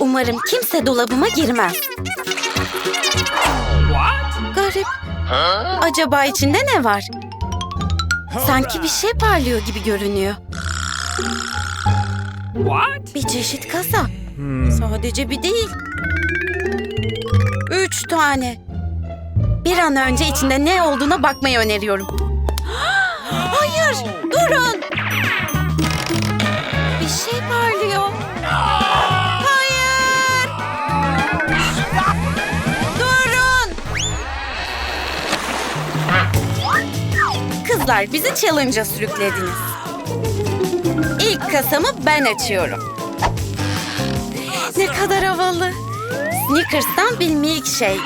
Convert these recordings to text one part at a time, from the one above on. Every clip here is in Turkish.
Umarım kimse dolabıma girmez. Garip. Acaba içinde ne var? Sanki bir şey parlıyor gibi görünüyor. What? Bir çeşit kasa. Sadece bir değil. Üç tane. Bir an önce içinde ne olduğuna bakmayı öneriyorum. Hayır, durun. Kızlar bizi challenge'a sürüklediniz. İlk kasamı ben açıyorum. Ne kadar havalı. Snickers'tan bir milkshake.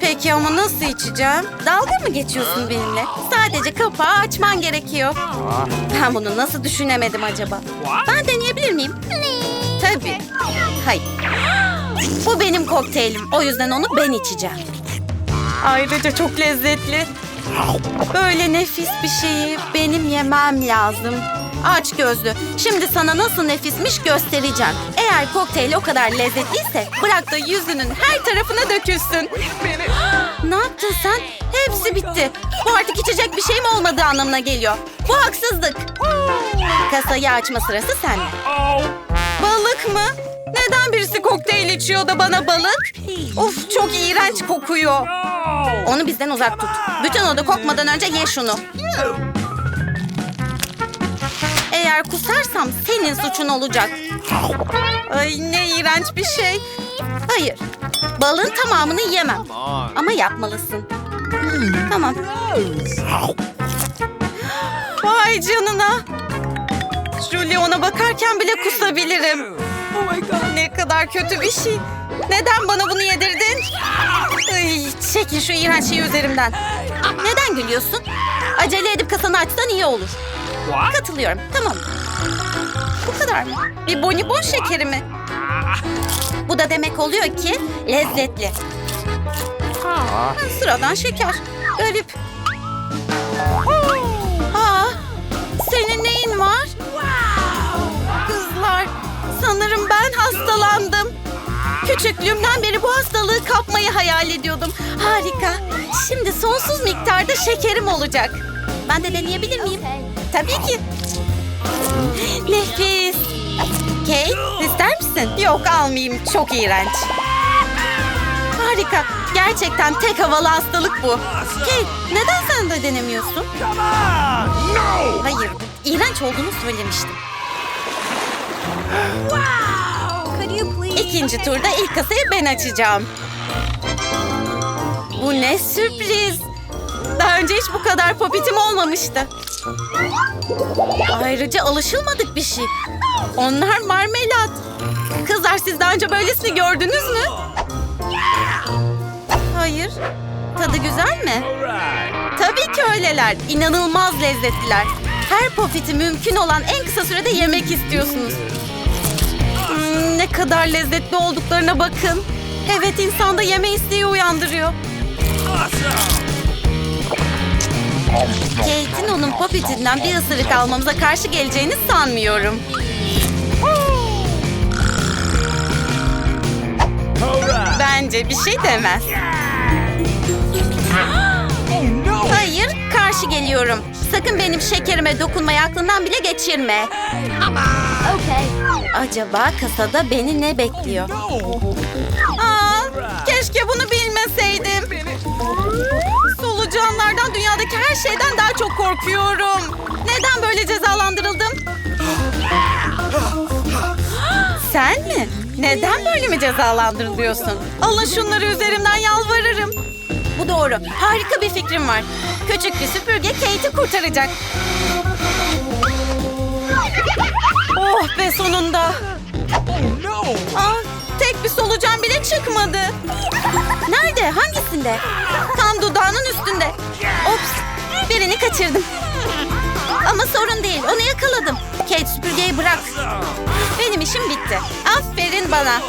Peki ama nasıl içeceğim? Dalga mı geçiyorsun benimle? Sadece kapağı açman gerekiyor. Ben bunu nasıl düşünemedim acaba? Ben deneyebilir miyim? Tabii. Hayır. Bu benim kokteylim. O yüzden onu ben içeceğim. Ayrıca çok lezzetli. Böyle nefis bir şeyi benim yemem lazım. Aç gözlü. Şimdi sana nasıl nefismiş göstereceğim. Eğer kokteyl o kadar lezzetliyse bırak da yüzünün her tarafına dökülsün. Ne yaptın sen? Hepsi bitti. Bu artık içecek bir şeyim olmadığı anlamına geliyor. Bu haksızlık. Kasayı açma sırası sende. Balık mı? Neden birisi kokteyl içiyor da bana balık? Of çok iğrenç kokuyor. Onu bizden uzak tut. Bütün oda kokmadan önce ye şunu. Eğer kusarsam senin suçun olacak. Ay ne iğrenç bir şey. Hayır. Balığın tamamını yemem. Ama yapmalısın. Tamam. Vay canına. Julie ona bakarken bile kusabilirim. Ne kadar kötü bir şey. Neden bana bunu yedirdin? Ay, çekin şu iğrenç şeyi üzerimden. Neden gülüyorsun? Acele edip kasanı açsan iyi olur. Katılıyorum. Tamam. Bu kadar mı? Bir bonibon şekeri mi? Bu da demek oluyor ki lezzetli. Ha, Sıradan şeker. Garip. Aa, senin neyin var? Kızlar, sanırım ben hastalandım. Küçüklüğümden beri bu hastalığı kapmayı hayal ediyordum. Harika. Şimdi sonsuz miktarda şekerim olacak. Ben de deneyebilir miyim? Tabii ki. Nefis. Kate, ister misin? Yok almayayım. Çok iğrenç. Harika. Gerçekten tek havalı hastalık bu. Kate, neden sen de denemiyorsun? Hayır, iğrenç olduğunu söylemiştim. İkinci turda ilk kasayı ben açacağım. Bu ne sürpriz. Daha önce hiç bu kadar popitim olmamıştı. Ayrıca alışılmadık bir şey. Onlar marmelat. Kızlar siz daha önce böylesini gördünüz mü? Hayır. Tadı güzel mi? Tabii ki öyleler. İnanılmaz lezzetliler. Her pofiti mümkün olan en kısa sürede yemek istiyorsunuz. Kadar lezzetli olduklarına bakın. Evet insanda yeme isteği uyandırıyor. Kate'in onun popitinden bir ısırık almamıza karşı geleceğini sanmıyorum. Bence bir şey demez. Karşı geliyorum. Sakın benim şekerime dokunmayı aklından bile geçirme. Acaba kasada beni ne bekliyor? Aa, keşke bunu bilmeseydim. Solucanlardan dünyadaki her şeyden daha çok korkuyorum. Neden böyle cezalandırıldım? Sen mi? Neden böyle mi cezalandırılıyorsun? Alın şunları üzerimden yalvarırım. Bu doğru. Harika bir fikrim var. Küçük bir süpürge Kate'i kurtaracak. Oh be sonunda. Oh no. Aa, tek bir solucan bile çıkmadı. Nerede? Hangisinde? Tam dudağının üstünde. Ops, birini kaçırdım. Ama sorun değil, onu yakaladım. Kate süpürgeyi bırak. Benim işim bitti. Aferin bana.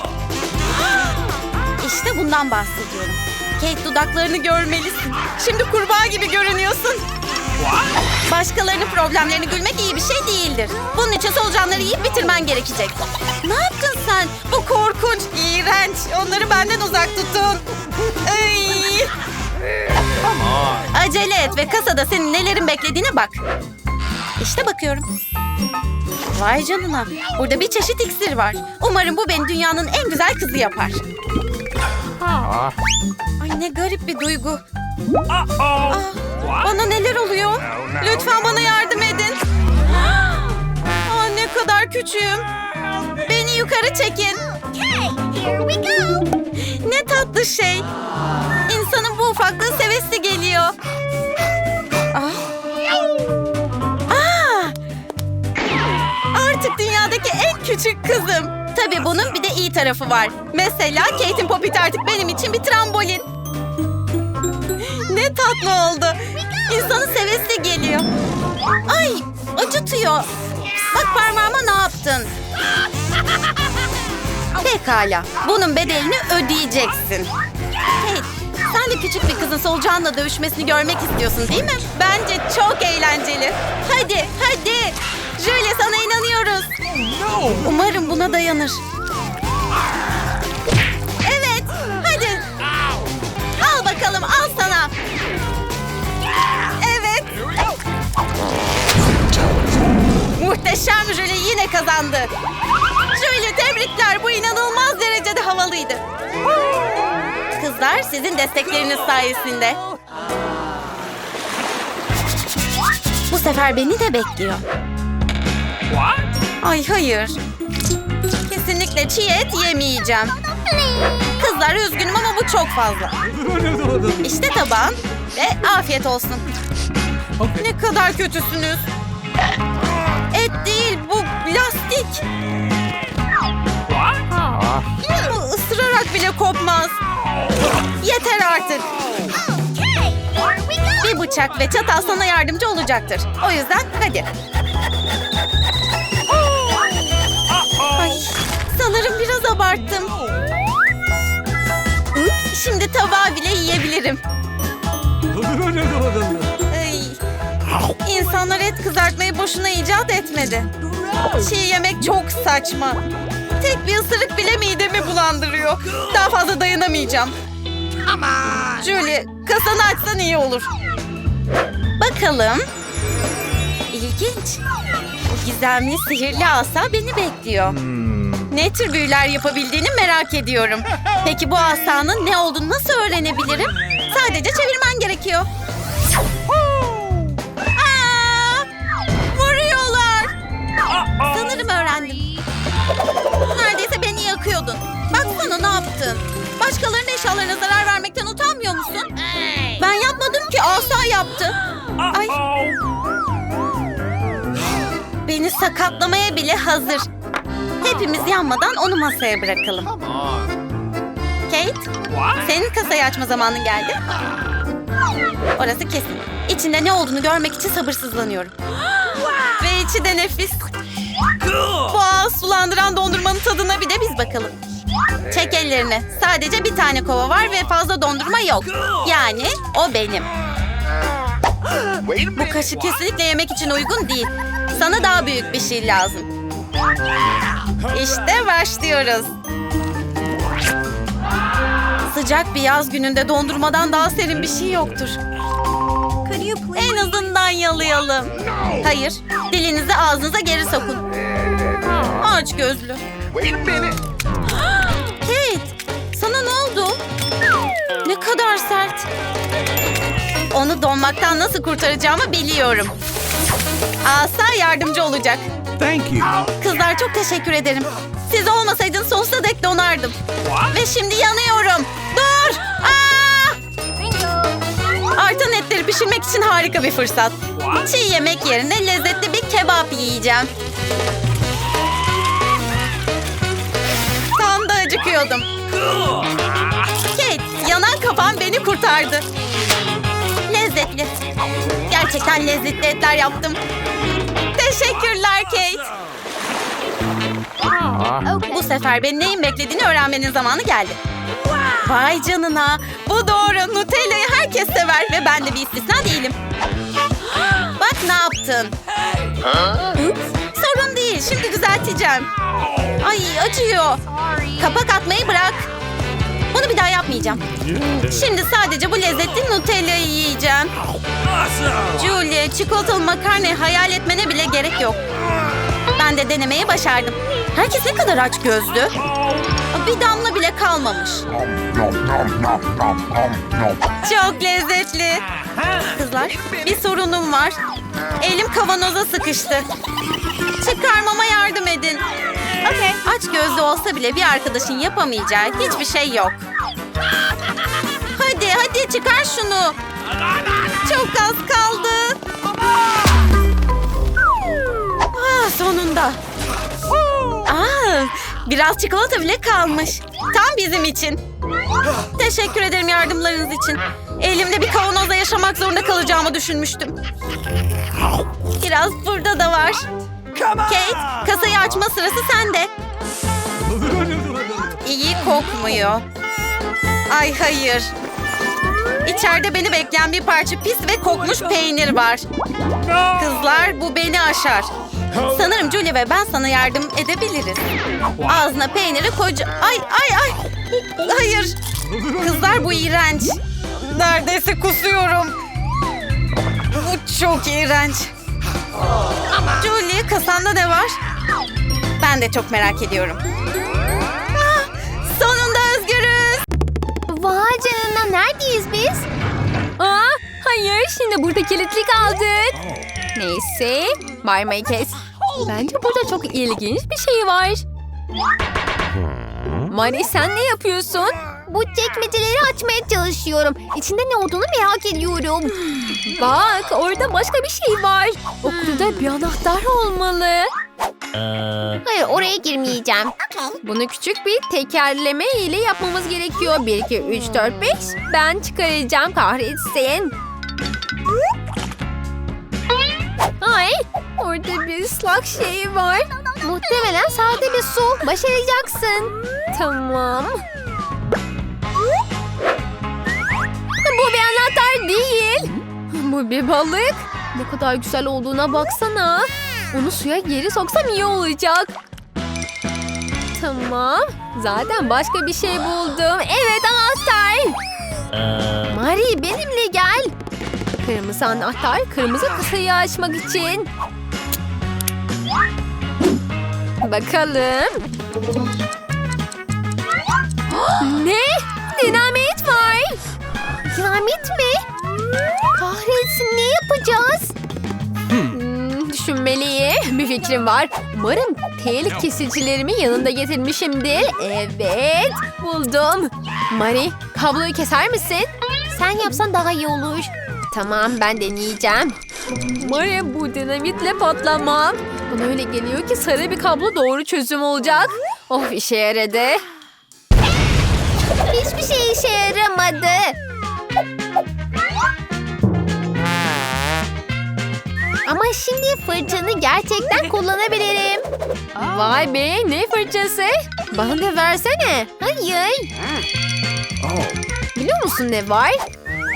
İşte bundan bahsediyorum. Kate dudaklarını görmelisin. Şimdi kurbağa gibi görünüyorsun. Başkalarının problemlerini gülmek iyi bir şey değildir. Bunun için solucanları yiyip bitirmen gerekecek. Ne yaptın sen? Bu korkunç. iğrenç. Onları benden uzak tutun. Ay. Acele et ve kasada senin nelerin beklediğine bak. İşte bakıyorum. Vay canına. Burada bir çeşit iksir var. Umarım bu beni dünyanın en güzel kızı yapar. Ne garip bir duygu. Ah, bana neler oluyor? Lütfen bana yardım edin. Aa, ne kadar küçüğüm. Beni yukarı çekin. Ne tatlı şey. İnsanın bu ufaklığı sevesi geliyor. Ah. Aa! Artık dünyadaki en küçük kızım. Tabii bunun bir de iyi tarafı var. Mesela Kate'in popit artık benim için bir trambolin. Ne tatlı oldu. İnsanın sevesi geliyor. Ay acıtıyor. Bak parmağıma ne yaptın? Pekala. Bunun bedelini ödeyeceksin. Hey, sen de küçük bir kızın solucanla dövüşmesini görmek istiyorsun değil mi? Bence çok eğlenceli. Hadi, hadi. Julia sana inanıyoruz. No. Umarım buna dayanır. Muhteşem Julie yine kazandı. Julie tebrikler, bu inanılmaz derecede havalıydı. Kızlar sizin destekleriniz sayesinde. Bu sefer beni de bekliyor. Ay hayır. Kesinlikle çiğ et yemeyeceğim. Kızlar üzgünüm ama bu çok fazla. İşte tabağın ve afiyet olsun. Ne kadar kötüsünüz. Değil bu ısırarak bile kopmaz. Yeter artık. Bir bıçak ve çatal sana yardımcı olacaktır. O yüzden hadi. Ay, sanırım biraz abarttım. Şimdi tabağı bile yiyebilirim. Ay, İnsanlar et kızartmayı boşuna icat etmedi. Çiğ yemek çok saçma. Tek bir ısırık bile midemi bulandırıyor. Daha fazla dayanamayacağım. Julie, kasanı açsan iyi olur. Bakalım. İlginç. Bu gizemli sihirli asa beni bekliyor. Ne tür büyüler yapabildiğini merak ediyorum. Peki bu asanın ne olduğunu nasıl öğrenebilirim? Sadece çevirmen gerekiyor. Sanırım öğrendim. Neredeyse beni yakıyordun. Baksana ne yaptın. Başkalarının eşyalarına zarar vermekten utanmıyor musun? Ben yapmadım ki asa yaptı. Ay beni sakatlamaya bile hazır. Hepimiz yanmadan onu masaya bırakalım. Kate, senin kasayı açma zamanın geldi. Orası kesin. İçinde ne olduğunu görmek için sabırsızlanıyorum. İçi de nefis. Boğaz sulandıran dondurmanın tadına bir de biz bakalım. Çek ellerini. Sadece bir tane kova var ve fazla dondurma yok. Yani o benim. Bu kaşık kesinlikle yemek için uygun değil. Sana daha büyük bir şey lazım. İşte başlıyoruz. Sıcak bir yaz gününde dondurmadan daha serin bir şey yoktur. En azından yalayalım. Hayır, dilinizi ağzınıza geri sokun. Aç gözlü. Kate, sana ne oldu? Ne kadar sert. Onu donmaktan nasıl kurtaracağımı biliyorum. Asa yardımcı olacak. Thank you. Kızlar çok teşekkür ederim. Siz olmasaydınız sonsuza dek donardım. What? Ve şimdi yanıyorum. Dur! Aa! Artan etleri pişirmek için harika bir fırsat. Çiğ yemek yerine lezzetli bir kebap yiyeceğim. Tam da acıkıyordum. Kate, yanan kafam beni kurtardı. Lezzetli. Gerçekten lezzetli etler yaptım. Teşekkürler Kate. Bu sefer beni neyin beklediğini öğrenmenin zamanı geldi. Vay canına. Bu doğru. Nutella'yı herkes sever ve ben de bir istisna değilim. Bak ne yaptın. Sorun değil. Şimdi düzelteceğim. Ay acıyor. Kapak atmayı bırak. Bunu bir daha yapmayacağım. Şimdi sadece bu lezzetli Nutella'yı yiyeceğim. Julie, çikolatalı makarnayı hayal etmene bile gerek yok. Ben de denemeyi başardım. Herkes ne kadar aç gözlü. Bir damla bile kalmamış. Çok lezzetli. Kızlar, bir sorunum var. Elim kavanoza sıkıştı. Çıkarmama yardım edin. Okay. Aç gözlü olsa bile bir arkadaşın yapamayacağı hiçbir şey yok. Hadi hadi çıkar şunu. Çok az kaldı. Ah, sonunda. Aa, biraz çikolata bile kalmış. Tam bizim için. Teşekkür ederim yardımlarınız için. Elimde bir kavanozda yaşamak zorunda kalacağımı düşünmüştüm. Biraz burada da var. Kate, kasayı açma sırası sende. İyi kokmuyor. Ay hayır. İçeride beni bekleyen bir parça pis ve kokmuş peynir var. Kızlar bu beni aşar. Sanırım Julie ve ben sana yardım edebiliriz. Ağzına peyniri koca... Ay ay ay. Hayır. Kızlar bu iğrenç. Neredeyse kusuyorum. Bu çok iğrenç. Julie kasanda ne var? Ben de çok merak ediyorum. Ah, sonunda özgürüz. Vay canına neredeyiz biz? Aa, hayır şimdi burada kilitli kaldık. Neyse bağırmayı kes. Bence burada çok ilginç bir şey var. Mari sen ne yapıyorsun? Bu çekmeceleri açmaya çalışıyorum. İçinde ne olduğunu merak ediyorum. Bak orada başka bir şey var. O kutuda bir anahtar olmalı. Hayır oraya girmeyeceğim. Bunu küçük bir tekerleme ile yapmamız gerekiyor. 1, 2, 3, 4, 5. Ben çıkaracağım kahretsin. Ay orada bir ıslak şey var. Muhtemelen sade bir su. Başaracaksın. Tamam. Bu bir anahtar değil. Bu bir balık. Ne kadar güzel olduğuna baksana. Onu suya geri soksam iyi olacak. Tamam. Zaten başka bir şey buldum. Evet anahtar. Mari benimle gel. Kırmızı anahtar kırmızı kasayı açmak için. Bakalım. ne? Dinamit var. Dinamit mi? Kahretsin ne yapacağız? Hmm, düşünmeliyim. Bir fikrim var. Umarım tel kesicilerimi yanında getirmişimdir. Evet, buldum. Mari, kabloyu keser misin? Sen yapsan daha iyi olur. Tamam, ben deneyeceğim. Mari, bu dinamitle patlamam. Bana öyle geliyor ki sarı bir kablo doğru çözüm olacak. Of işe yaradı. Hiçbir şey işe yaramadı. Ama şimdi fırçanı gerçekten kullanabilirim. Vay be ne fırçası? Bana da versene. Hayır. Biliyor musun ne var?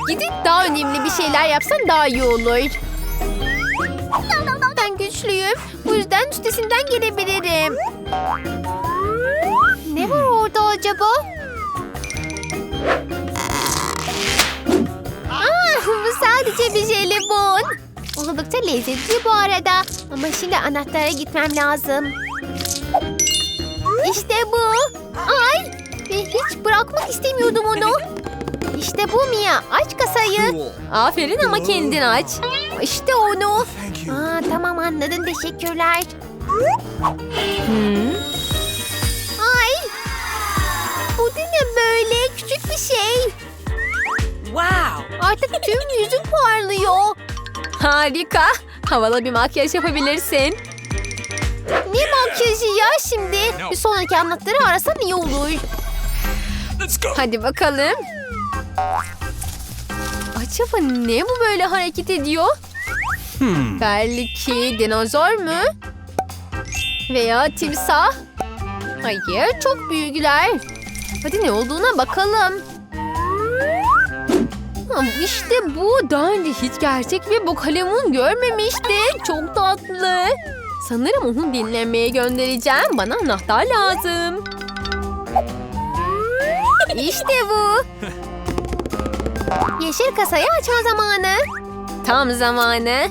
Gidip daha önemli bir şeyler yapsan daha iyi olur. Ben güçlüyüm. Bu yüzden üstesinden gelebilirim. Ne var orada acaba? Ah, bu sadece bir jelibon. Oldukça lezzetli bu arada. Ama şimdi anahtara gitmem lazım. İşte bu. Ay! Ve hiç bırakmak istemiyordum onu. İşte bu Mia. Aç kasayı. Aferin ama kendin aç. İşte onu. Aa, tamam anladım. Teşekkürler. Ay! Bu ne böyle? Küçük bir şey. Wow. Artık tüm yüzüm parlıyor. Harika. Havalı bir makyaj yapabilirsin. Ne makyajı ya şimdi? Bir sonraki anahtarı arasan iyi olur. Hadi bakalım. Acaba ne bu böyle hareket ediyor? Hmm. Belki dinozor mu? Veya timsah? Hayır, çok büyükler. Hadi ne olduğuna bakalım. İşte bu. Daha önce hiç gerçek bir bokalemun görmemiştim. Çok tatlı. Sanırım onu dinlemeye göndereceğim. Bana anahtar lazım. İşte bu. Yeşil kasayı açma zamanı. Tam zamanı.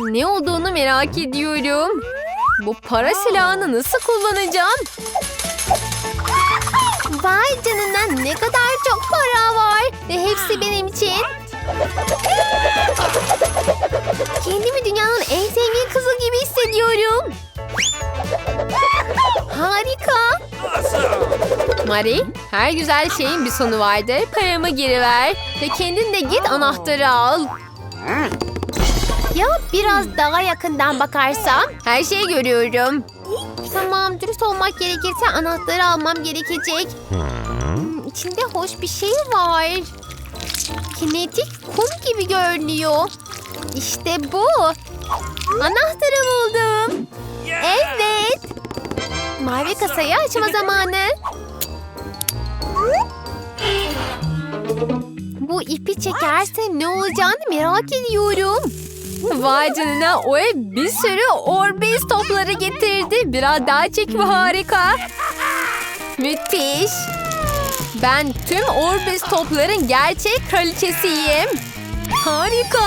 Ne olduğunu merak ediyorum. Bu para silahını nasıl kullanacağım? Vay canına ne kadar çok para var. Ve hepsi benim için. Kendimi dünyanın en zengin kızı gibi hissediyorum. Harika. Mari, her güzel şeyin bir sonu vardır. Paramı geri ver ve kendin de git anahtarı al. Ya biraz daha yakından bakarsam? Her şeyi görüyorum. Tamam, dürüst olmak gerekirse anahtarı almam gerekecek. Hmm, İçinde hoş bir şey var. Kinetik kum gibi görünüyor. İşte bu. Anahtarı buldum. Evet. Mavi kasayı açma zamanı. Bu ipi çekerse ne olacağını merak ediyorum. Vay canına o ev bir sürü Orbis topları getirdi. Biraz daha çek bu harika. Müthiş. Ben tüm Orbis topların gerçek kraliçesiyim. Harika.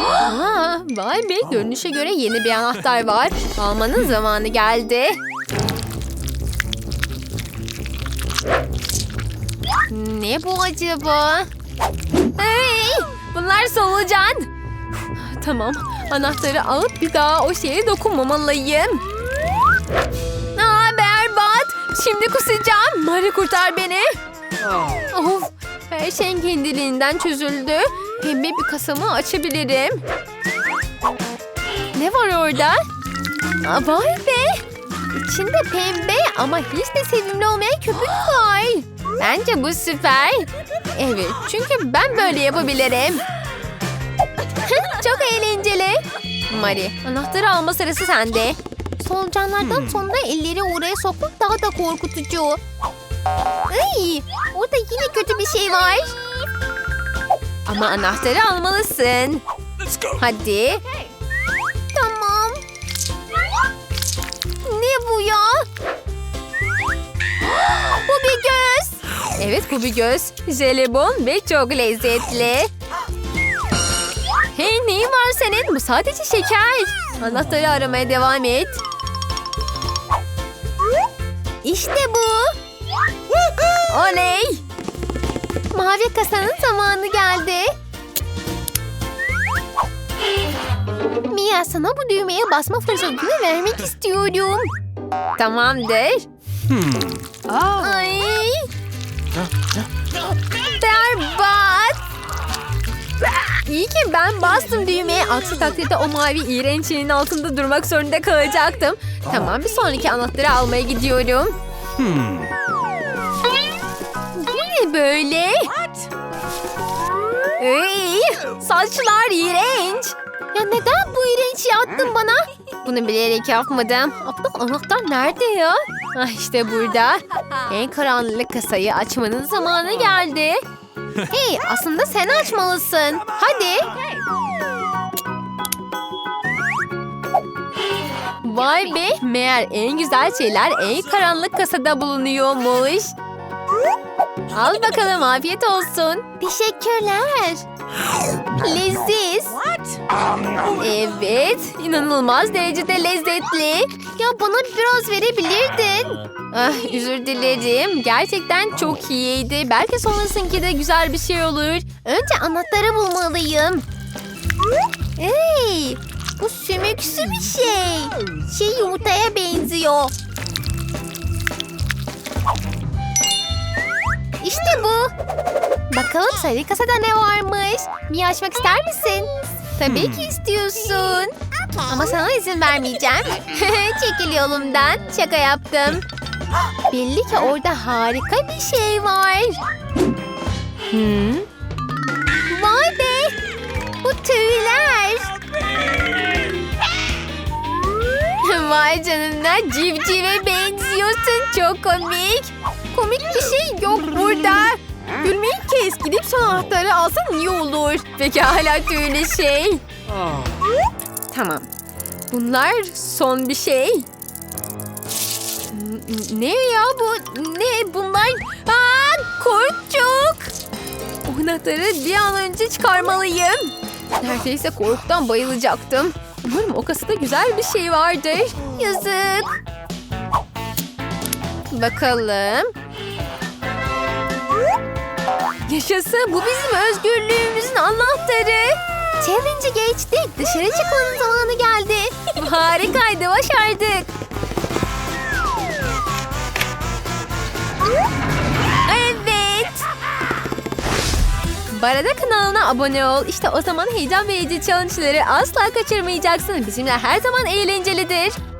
Aa, vay be görünüşe göre yeni bir anahtar var. Almanın zamanı geldi. Ne bu acaba? Hey, bunlar solucan. Tamam, anahtarı alıp bir daha o şeye dokunmamalıyım. Aa, berbat. Şimdi kusacağım. Mari kurtar beni. Of, her şeyin kendiliğinden çözüldü. Pembe bir kasamı açabilirim. Ne var orada? Aa, vay be. İçinde pembe ama hiç de sevimli olmayan köpük var. Bence bu süper. Evet çünkü ben böyle yapabilirim. Çok eğlenceli. Mari anahtarı alma sırası sende. Solucanlardan sonra elleri oraya sokmak daha da korkutucu. Ay, orada yine kötü bir şey var. Ama anahtarı almalısın. Hadi. Evet bu bir göz. Jelibon ve çok lezzetli. Hey neyin var senin? Bu sadece şeker. Anahtarı aramaya devam et. İşte bu. Oley. Mavi kasanın zamanı geldi. Mia sana bu düğmeye basma fırsatını vermek istiyorum. Tamamdır. Ay. Berbat. İyi ki ben bastım düğmeye. Aksi takdirde o mavi iğrenç şeyin altında durmak zorunda kalacaktım. Tamam bir sonraki anahtarı almaya gidiyorum. Bu ne böyle? Ey, saçlar iğrenç. Ya neden bu iğrenç yaptın bana? Bunu bilerek yapmadım. Aptal anahtar nerede ya? Ah işte burada. En karanlık kasayı açmanın zamanı geldi. Hey aslında sen açmalısın. Hadi. Vay be meğer en güzel şeyler en karanlık kasada bulunuyormuş. Al bakalım afiyet olsun. Teşekkürler. Leziz. Evet, inanılmaz derecede lezzetli. Ya bana biraz verebilirdin. Ah, özür dilerim. Gerçekten çok iyiydi. Belki sonrasınki de güzel bir şey olur. Önce anahtarı bulmalıyım. Hey, bu sümüksü bir şey. Şey yumurtaya benziyor. İşte bu. Bakalım sarı kasada ne varmış? Mia açmak ister misin? Tabii ki istiyorsun. Ama sana izin vermeyeceğim. Çekil yolumdan. Şaka yaptım. Belli ki orada harika bir şey var. Hmm. Vay be! Bu tüyler. Vay canına civcive benziyorsun. Çok komik. Komik bir şey yok burada. Gülmeyi kes. Gidip son anahtarı alsan iyi olur. Peki hala öyle şey. Tamam. Bunlar son bir şey. Ne ya bu? Ne bunlar? Aa, korkçuk. O anahtarı bir an önce çıkarmalıyım. Neredeyse korkudan bayılacaktım. Umarım o kasada güzel bir şey vardır. Yazık. Bakalım. Yaşasın bu bizim özgürlüğümüzün anahtarı. Challenge'ı geçtik. Dışarı çıkmanın zamanı geldi. Harikaydı başardık. Evet. Barada kanalına abone ol. İşte o zaman heyecan verici challenge'ları asla kaçırmayacaksın. Bizimle her zaman eğlencelidir.